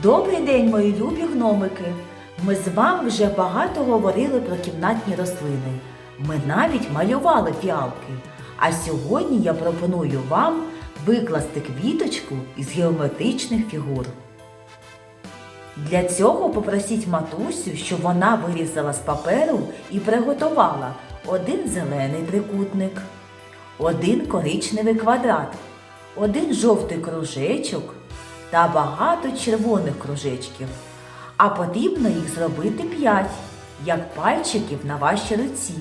Добрий день, мої любі гномики! Ми з вами вже багато говорили про кімнатні рослини. Ми навіть малювали фіалки. А сьогодні я пропоную вам викласти квіточку із геометричних фігур. Для цього попросіть матусю, щоб вона вирізала з паперу і приготувала один зелений трикутник, один коричневий квадрат, один жовтий кружечок та багато червоних кружечків. А потрібно їх зробити п'ять, як пальчиків на вашій руці.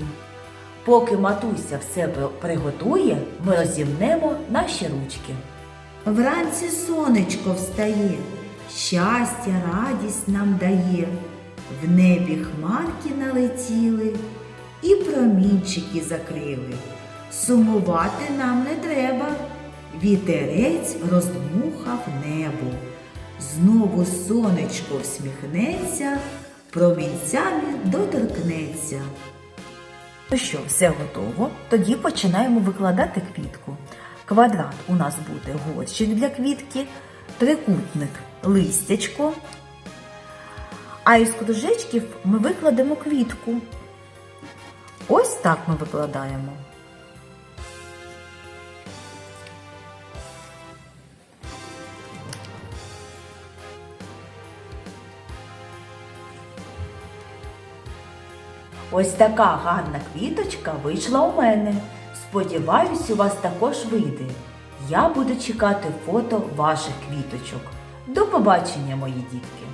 Поки матуся все приготує, ми розімнемо наші ручки. Вранці сонечко встає, щастя, радість нам дає. В небі хмарки налетіли і промінчики закрили. Сумувати нам не треба. Вітерець роздмухав небо. Знову сонечко всміхнеться, промінцями доторкнеться. Ну що, все готово? Тоді починаємо викладати квітку. Квадрат у нас буде горщик для квітки, трикутник листячко. А із кружечків ми викладемо квітку. Ось так ми викладаємо. Ось така гарна квіточка вийшла у мене. Сподіваюсь, у вас також вийде. Я буду чекати фото ваших квіточок. До побачення, мої дітки!